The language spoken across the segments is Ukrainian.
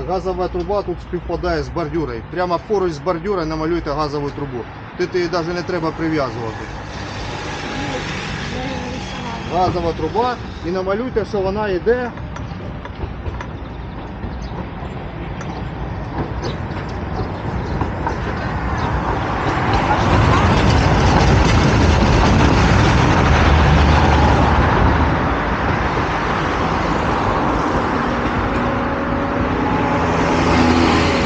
газова труба тут співпадає з бордюрою. Прямо поруч з бордюрою намалюйте газову трубу. Тут її навіть не треба прив'язувати. Газова труба і намалюйте, що вона йде.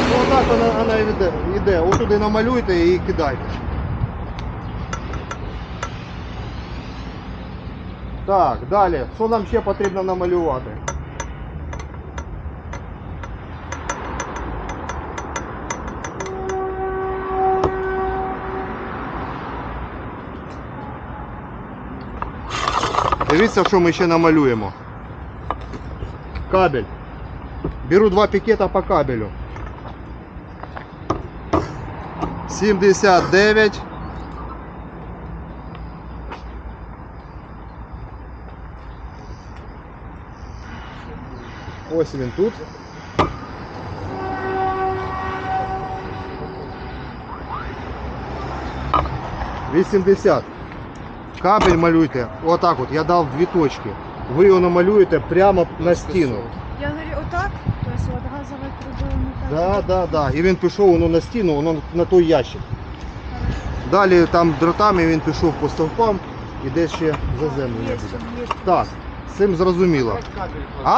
Ну, отак вона, йде, йде. Отуди намалюйте і кидайте. Так, далі. Що нам ще потрібно намалювати? Дивіться, що ми ще намалюємо. Кабель. Беру два пікета по кабелю. 79. Ось він тут. Вісімдесят. Кабель малюйте. Отак от. Я дав дві точки. Ви його намалюєте прямо на стіну. Я говорю, отак? От трубою не Да, так. да, да. І він пішов воно на стіну, воно на той ящик. Далі там дротами він пішов по стовпам і десь ще за землю. буде. Так, з цим зрозуміло. А?